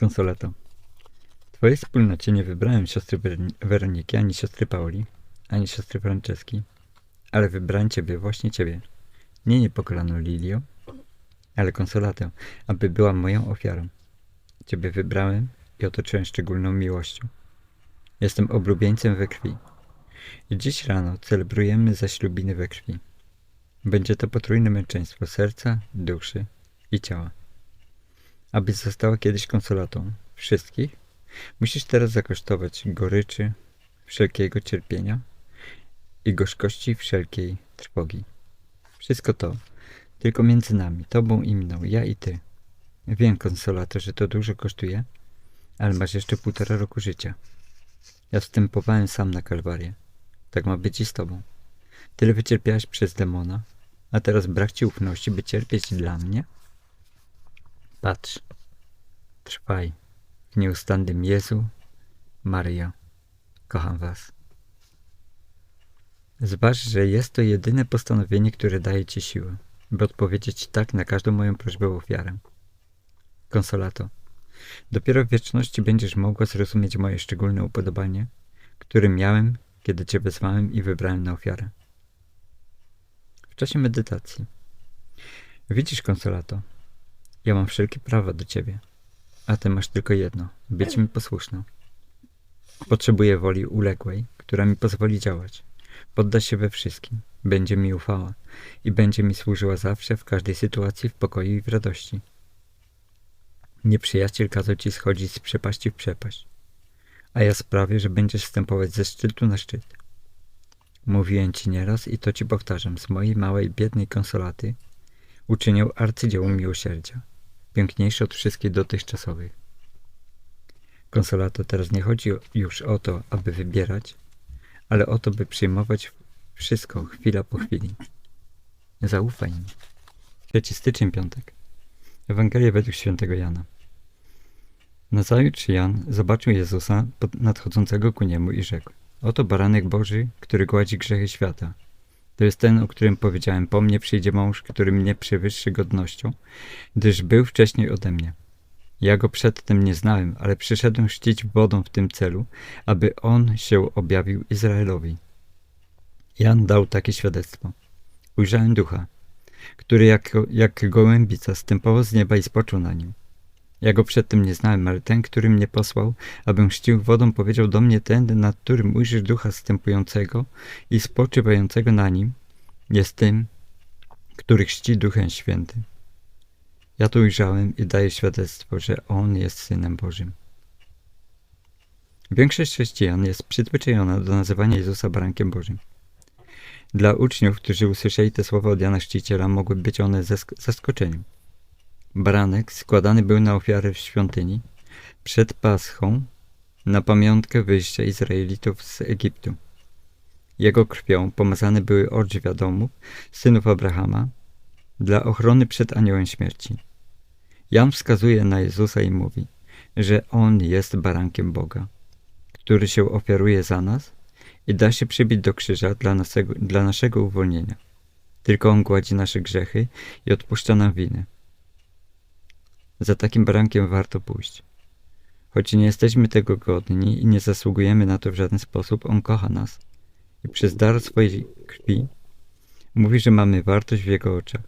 Konsoleto. W twojej wspólnocie nie wybrałem siostry Weroniki, ani siostry Pauli, ani siostry Franceski, ale wybrałem ciebie, właśnie ciebie. Nie niepokalaną Lilią, ale konsolatę, aby była moją ofiarą. Ciebie wybrałem i otoczyłem szczególną miłością. Jestem oblubieńcem we krwi. I dziś rano celebrujemy zaślubiny we krwi. Będzie to potrójne męczeństwo serca, duszy i ciała. Abyś została kiedyś konsolatą wszystkich, musisz teraz zakosztować goryczy wszelkiego cierpienia i gorzkości wszelkiej trwogi. Wszystko to tylko między nami, tobą i mną, ja i ty. Wiem, konsolato, że to dużo kosztuje, ale masz jeszcze półtora roku życia. Ja wstępowałem sam na Kalwarię. Tak ma być i z tobą. Tyle wycierpiałaś przez demona, a teraz brak ci ufności, by cierpieć dla mnie? Patrz, trwaj w nieustannym Jezu, Maryjo, kocham was. Zważ, że jest to jedyne postanowienie, które daje ci siłę, by odpowiedzieć tak na każdą moją prośbę o ofiarę. Konsolato, dopiero w wieczności będziesz mogła zrozumieć moje szczególne upodobanie, które miałem, kiedy cię wezwałem i wybrałem na ofiarę. W czasie medytacji. Widzisz, konsolato, ja mam wszelkie prawa do ciebie, a ty masz tylko jedno być mi posłuszną. Potrzebuję woli uległej, która mi pozwoli działać. Podda się we wszystkim, będzie mi ufała i będzie mi służyła zawsze, w każdej sytuacji, w pokoju i w radości. Nieprzyjaciel kazał ci schodzić z przepaści w przepaść, a ja sprawię, że będziesz wstępować ze szczytu na szczyt. Mówiłem ci nieraz i to ci powtarzam, z mojej małej, biednej konsolaty uczynię arcydzieło miłosierdzia, piękniejsze od wszystkich dotychczasowych. Konsolato, teraz nie chodzi już o to, aby wybierać, ale o to, by przyjmować wszystko chwila po chwili. Zaufaj mi. 3 styczeń, piątek. Ewangelia według świętego Jana. Nazajutrz Jan zobaczył Jezusa nadchodzącego ku niemu i rzekł Oto baranek Boży, który gładzi grzechy świata. To jest ten, o którym powiedziałem, po mnie przyjdzie mąż, który mnie przewyższy godnością, gdyż był wcześniej ode mnie. Ja go przedtem nie znałem, ale przyszedłem czcić wodą w tym celu, aby on się objawił Izraelowi. Jan dał takie świadectwo. Ujrzałem ducha, który jak, jak gołębica stępował z nieba i spoczął na nim. Ja go przedtem nie znałem, ale ten, który mnie posłał, abym chrzcił wodą, powiedział do mnie ten, nad którym ujrzysz ducha stępującego i spoczywającego na nim, jest tym, który chrzci Duchem Świętym. Ja to ujrzałem i daję świadectwo, że On jest Synem Bożym. Większość chrześcijan jest przyzwyczajona do nazywania Jezusa barankiem Bożym. Dla uczniów, którzy usłyszeli te słowa od Jana Chrzciciela, mogły być one zask- zaskoczeniem. Baranek składany był na ofiarę w świątyni przed Paschą na pamiątkę wyjścia Izraelitów z Egiptu. Jego krwią pomazane były odrzwia domów synów Abrahama dla ochrony przed aniołem śmierci. Jan wskazuje na Jezusa i mówi, że On jest barankiem Boga, który się ofiaruje za nas i da się przybić do krzyża dla naszego, dla naszego uwolnienia. Tylko On gładzi nasze grzechy i odpuszcza nam winy. Za takim barankiem warto pójść. Choć nie jesteśmy tego godni i nie zasługujemy na to w żaden sposób, On kocha nas i przez dar swojej krwi mówi, że mamy wartość w Jego oczach.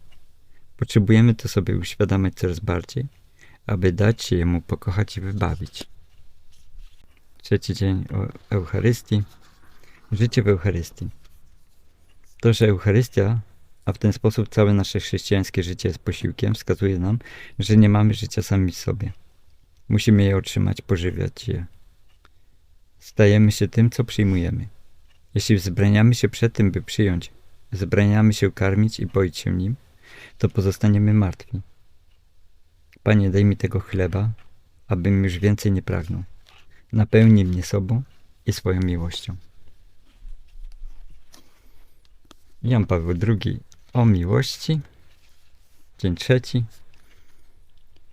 Potrzebujemy to sobie uświadamiać coraz bardziej, aby dać się Jemu pokochać i wybawić. Trzeci dzień Eucharystii. Życie w Eucharystii. To, że Eucharystia, a w ten sposób całe nasze chrześcijańskie życie jest posiłkiem, wskazuje nam, że nie mamy życia sami sobie. Musimy je otrzymać, pożywiać je. Stajemy się tym, co przyjmujemy. Jeśli wzbraniamy się przed tym, by przyjąć, wzbraniamy się karmić i boić się nim, to pozostaniemy martwi. Panie, daj mi tego chleba, abym już więcej nie pragnął. Napełnij mnie sobą i swoją miłością. Jan Paweł II o miłości. Dzień trzeci.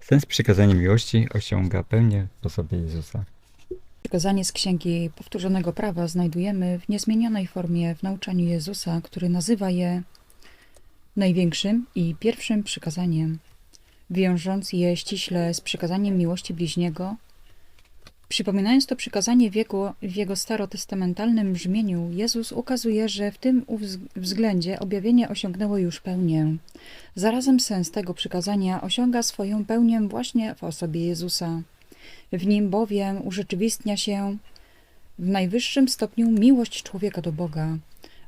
Sens przykazania miłości osiąga pełnię w osobie Jezusa. Przykazanie z Księgi Powtórzonego Prawa znajdujemy w niezmienionej formie w nauczaniu Jezusa, który nazywa je największym i pierwszym przykazaniem. wiążąc je ściśle z przykazaniem miłości bliźniego, Przypominając to przykazanie w jego, starotestamentalnym brzmieniu, Jezus ukazuje, że w tym względzie objawienie osiągnęło już pełnię. Zarazem sens tego przykazania osiąga swoją pełnię właśnie w osobie Jezusa. W nim bowiem urzeczywistnia się w najwyższym stopniu miłość człowieka do Boga.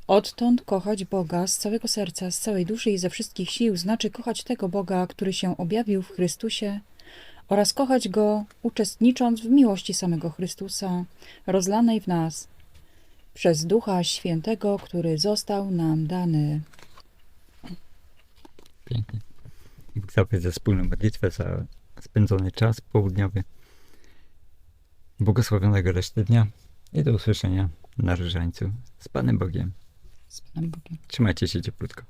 Odtąd kochać Boga z całego serca, z całej duszy i ze wszystkich sił znaczy kochać tego Boga, który się objawił w Chrystusie oraz kochać Go, uczestnicząc w miłości samego Chrystusa, rozlanej w nas przez Ducha Świętego, który został nam dany. Pięknie. Zapłać za wspólną modlitwę, za spędzony czas południowy. Błogosławionego reszty dnia i do usłyszenia na Różańcu z Panem Bogiem. Z Panem Bogiem. Trzymajcie się cieplutko.